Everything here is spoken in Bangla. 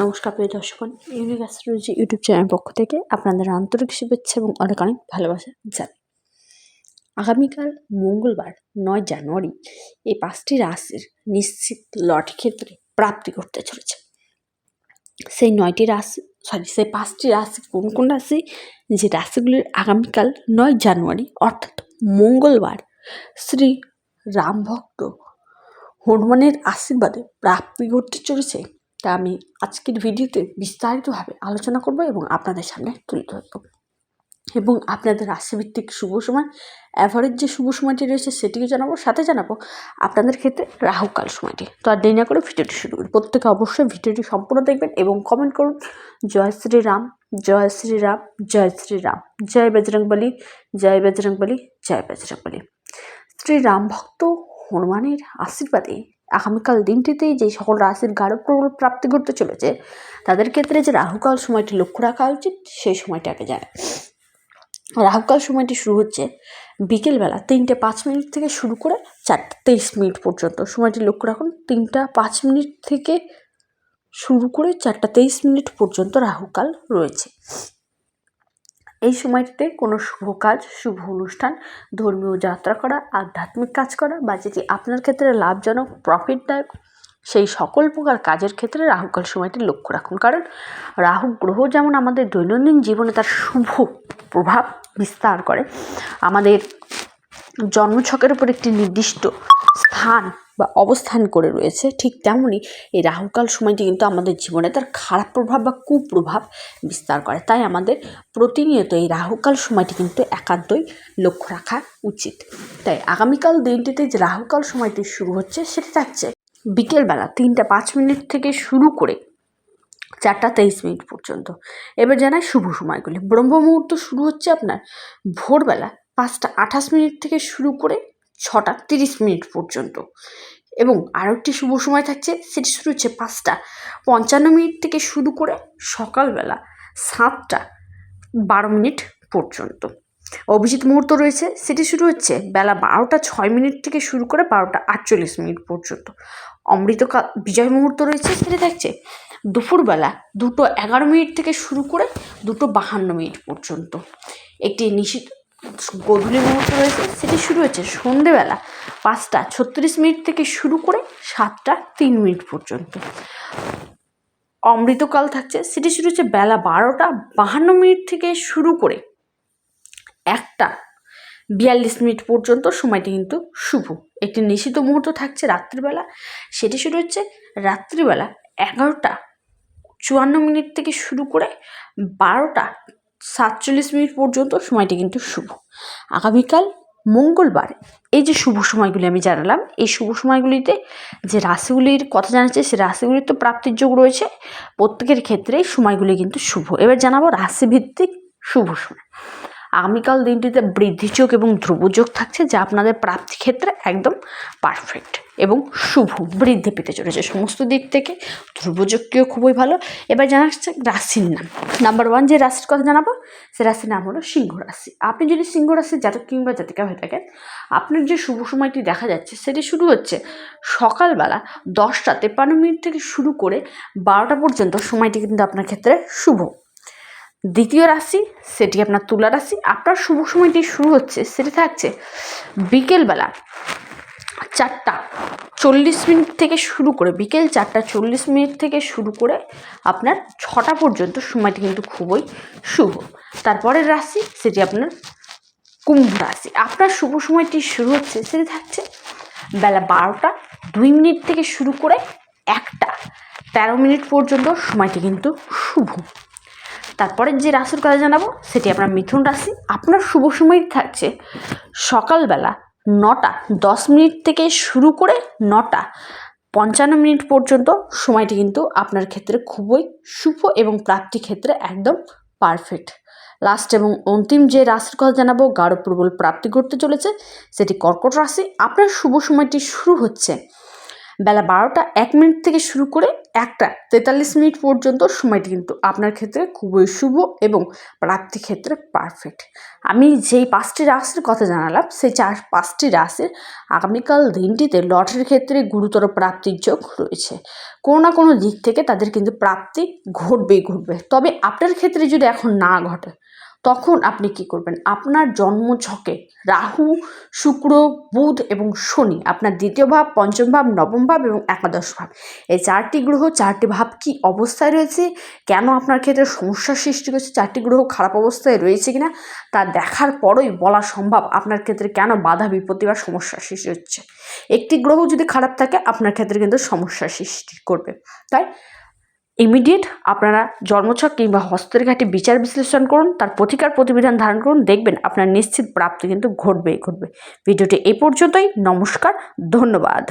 নমস্কার প্রিয় দর্শক ইউনিক অ্যাস্ট্রোলজি ইউটিউব চ্যানেলের পক্ষ থেকে আপনাদের আন্তরিক শুভেচ্ছা এবং অনেক অনেক ভালোবাসা জানাই। আগামীকাল মঙ্গলবার, নয় জানুয়ারি, এই পাঁচটি রাশির নিশ্চিত লট ক্ষেত্রে প্রাপ্তি করতে চলেছে। সেই নয়টি রাশি সরি সেই পাঁচটি রাশি কোন কোন রাশি, যে রাশিগুলির আগামীকাল নয় জানুয়ারি, অর্থাৎ মঙ্গলবার, শ্রী রামভক্ত হনুমানের আশীর্বাদে প্রাপ্তি ঘটতে চলেছে। তা আমি আজকের ভিডিওতে বিস্তারিতভাবে আলোচনা করব এবং আপনাদের সামনে তুলে ধরব। এবং আপনাদের রাশিভিত্তিক শুভ সময় অ্যাভারেজ যে শুভ সময়টি রয়েছে সেটিও জানাব, সাথে জানাব আপনাদের ক্ষেত্রে রাহুকাল সময়টি। তো আর দেরি না করে ভিডিওটি শুরু করি। প্রত্যেকে অবশ্যই ভিডিওটি সম্পূর্ণ দেখবেন এবং কমেন্ট করুন, জয় শ্রীরাম জয় শ্রীরাম জয় শ্রীরাম, জয় বজরংবলী জয় বজরংবলী জয় বজরংবলী শ্রীরাম ভক্ত হনুমানের আশীর্বাদে আগামীকাল দিনটিতেই যে সকল রাশির গাঢ় প্রবল প্রাপ্তি ঘটতে চলেছে, তাদের ক্ষেত্রে যে রাহুকাল সময়টি লক্ষ্য রাখা উচিত, সেই সময়টাকে জানে রাহুকাল সময়টি শুরু হচ্ছে বিকেলবেলা তিনটে পাঁচ মিনিট থেকে শুরু করে চারটে তেইশ মিনিট পর্যন্ত। সময়টি লক্ষ্য রাখুন, তিনটা পাঁচ মিনিট থেকে শুরু করে চারটা তেইশ মিনিট পর্যন্ত রাহুকাল রয়েছে। এই সময়টিতে কোনো শুভ কাজ, শুভ অনুষ্ঠান, ধর্মীয় যাত্রা করা, আধ্যাত্মিক কাজ করা বা যেটি আপনার ক্ষেত্রে লাভজনক প্রফিটদায়ক সেই সকল প্রকার কাজের ক্ষেত্রে রাহুকাল সময়টি লক্ষ্য রাখুন। কারণ রাহু গ্রহ যেমন আমাদের দৈনন্দিন জীবনে তার শুভ প্রভাব বিস্তার করে, আমাদের জন্মছকের উপর একটি নির্দিষ্ট স্থান বা অবস্থান করে রয়েছে, ঠিক তেমনই এই রাহুকাল সময়টি কিন্তু আমাদের জীবনে তার খারাপ প্রভাব বা কুপ্রভাব বিস্তার করে। তাই আমাদের প্রতিনিয়ত এই রাহুকাল সময়টি কিন্তু একান্তই লক্ষ্য রাখা উচিত। তাই আগামীকাল দিনটিতে যে রাহুকাল সময়টি শুরু হচ্ছে সেটি থাকছে বিকেলবেলা তিনটা পাঁচ মিনিট থেকে শুরু করে চারটা তেইশ মিনিট পর্যন্ত। এবার জানাই শুভ সময়গুলি। ব্রহ্ম মুহূর্ত শুরু হচ্ছে আপনার ভোরবেলা পাঁচটা আঠাশ মিনিট থেকে শুরু করে ছটা, তিরিশ মিনিট পর্যন্ত। এবং আরও একটি শুভ সময় থাকছে, সেটি শুরু হচ্ছে পাঁচটা। পঞ্চান্ন মিনিট থেকে শুরু করে সকালবেলা সাতটা, বারো মিনিট পর্যন্ত। অভিজিৎ মুহূর্ত রয়েছে, সেটি শুরু হচ্ছে বেলা বারোটা, ছয় মিনিট থেকে শুরু করে বারোটা আটচল্লিশ মিনিট পর্যন্ত। অমৃতকাল বিজয় মুহূর্ত রয়েছে, সেটি থাকছে দুপুরবেলা দুটো এগারো মিনিট থেকে শুরু করে দুটো বাহান্ন মিনিট পর্যন্ত। একটি নিষিদ্ধ গধূলি মুহূর্ত রয়েছে, সেটি শুরু হচ্ছে সন্ধেবেলা পাঁচটা ছত্রিশ মিনিট থেকে শুরু করে সাতটা তিন মিনিট পর্যন্ত। অমৃতকাল থাকছে, সেটি শুরু হচ্ছে বেলা বারোটা বাহান্ন মিনিট থেকে শুরু করে একটা বিয়াল্লিশ মিনিট পর্যন্ত, সময়টি কিন্তু শুভ। একটি নিষিদ্ধ মুহূর্ত থাকছে রাত্রিবেলা, সেটি শুরু হচ্ছে রাত্রিবেলা এগারোটা চুয়ান্ন মিনিট থেকে শুরু করে বারোটা সাতচল্লিশ মিনিট পর্যন্ত সময়টি কিন্তু শুভ। আগামীকাল মঙ্গলবার, এই যে শুভ সময়গুলি আমি জানালাম, এই শুভ সময়গুলিতে যে রাশিগুলির কথা জানাচ্ছে, সেই রাশিগুলির তো প্রাপ্তির যোগ রয়েছে, প্রত্যেকের ক্ষেত্রেই সময়গুলি কিন্তু শুভ। এবার জানাব রাশিভিত্তিক শুভ সময়। আগামীকাল দিনটিতে বৃদ্ধিযোগ এবং ধ্রুবযোগ থাকছে, যা আপনাদের প্রাপ্তি ক্ষেত্রে একদম পারফেক্ট এবং শুভ বৃদ্ধি পেতে চলেছে। সমস্ত দিক থেকে ধ্রুবযোগকেও খুবই ভালো। এবার জানা যাচ্ছে রাশির নাম। নাম্বার ওয়ান যে রাশির কথা জানাব, সে রাশির নাম হলো সিংহ রাশি। আপনি যদি সিংহ রাশির জাতক কিংবা জাতিকা হয়ে থাকেন, আপনার যে শুভ সময়টি দেখা যাচ্ছে, সেটি শুরু হচ্ছে সকালবেলা দশটা তেপান্ন মিনিট থেকে শুরু করে বারোটা পর্যন্ত। সময়টি কিন্তু আপনার ক্ষেত্রে শুভ। দ্বিতীয় রাশি, সেটি আপনার তুলা রাশি। আপনার শুভ সময়টি শুরু হচ্ছে, সেটি থাকছে বিকেলবেলা চারটা চল্লিশ মিনিট থেকে শুরু করে, বিকেল চারটা চল্লিশ মিনিট থেকে শুরু করে আপনার ছটা পর্যন্ত সময়টি কিন্তু খুবই শুভ। তারপরের রাশি সেটি আপনার কুম্ভ রাশি। আপনার শুভ সময়টি শুরু হচ্ছে, সেটি থাকছে বেলা বারোটা, দুই মিনিট থেকে শুরু করে একটা, তেরো মিনিট পর্যন্ত সময়টি কিন্তু শুভ। তারপরে যে রাশির কথা জানাব, সেটি আপনার মিথুন রাশি। আপনার শুভ সময় থাকছে সকালবেলা নটা। দশ মিনিট থেকে শুরু করে নটা। পঞ্চান্ন মিনিট পর্যন্ত সময়টি কিন্তু আপনার ক্ষেত্রে খুবই শুভ এবং প্রাপ্তি ক্ষেত্রে একদম পারফেক্ট লাস্ট এবং অন্তিম যে রাশির কথা জানাব, গাঢ় প্রবল প্রাপ্তি করতে চলেছে, সেটি কর্কট রাশি। আপনার শুভ সময়টি শুরু হচ্ছে। বেলা বারোটা এক মিনিট থেকে শুরু করে একটা তেতাল্লিশ মিনিট পর্যন্ত সময়টি কিন্তু আপনার ক্ষেত্রে খুবই শুভ এবং প্রাপ্তি ক্ষেত্রে পারফেক্ট আমি যেই পাঁচটি রাশির কথা জানালাম, সেই চার পাঁচটি রাশির আগামীকাল দিনটিতে লটারির ক্ষেত্রে গুরুতর প্রাপ্তির যোগ রয়েছে। কোনো না কোনো দিক থেকে তাদের কিন্তু প্রাপ্তি ঘটবেই ঘটবে। তবে আপনার ক্ষেত্রে যদি এখন না ঘটে তখন আপনি কি করবেন? আপনার জন্মছকে রাহু, শুক্র, বুধ এবং শনি, আপনার দ্বিতীয় ভাব, পঞ্চম ভাব, নবম ভাব এবং একাদশ ভাব। এই চারটি গ্রহ, চারটি ভাব কি অবস্থায় রয়েছে? কেন আপনার ক্ষেত্রে সমস্যার সৃষ্টি করছে? চারটি গ্রহ খারাপ অবস্থায় রয়েছে কিনা? তা দেখার পরই বলা সম্ভব আপনার ক্ষেত্রে কেন বাধা, বিপত্তি বা সমস্যার সৃষ্টি হচ্ছে। একটি গ্রহ যদি খারাপ থাকে, আপনার ক্ষেত্রে কিন্তু সমস্যার সৃষ্টি করবে। তাই ইমিডিয়েট আপনারা জন্মছক কিংবা হস্তরেখাটি বিচার বিশ্লেষণ করুন, তার প্রতিকার প্রতিবিধান ধারণ করুন, দেখবেন আপনার নিশ্চিত প্রাপ্তি কিন্তু ঘটবেই ঘটবে। ভিডিওটি এ পর্যন্তই, নমস্কার, ধন্যবাদ।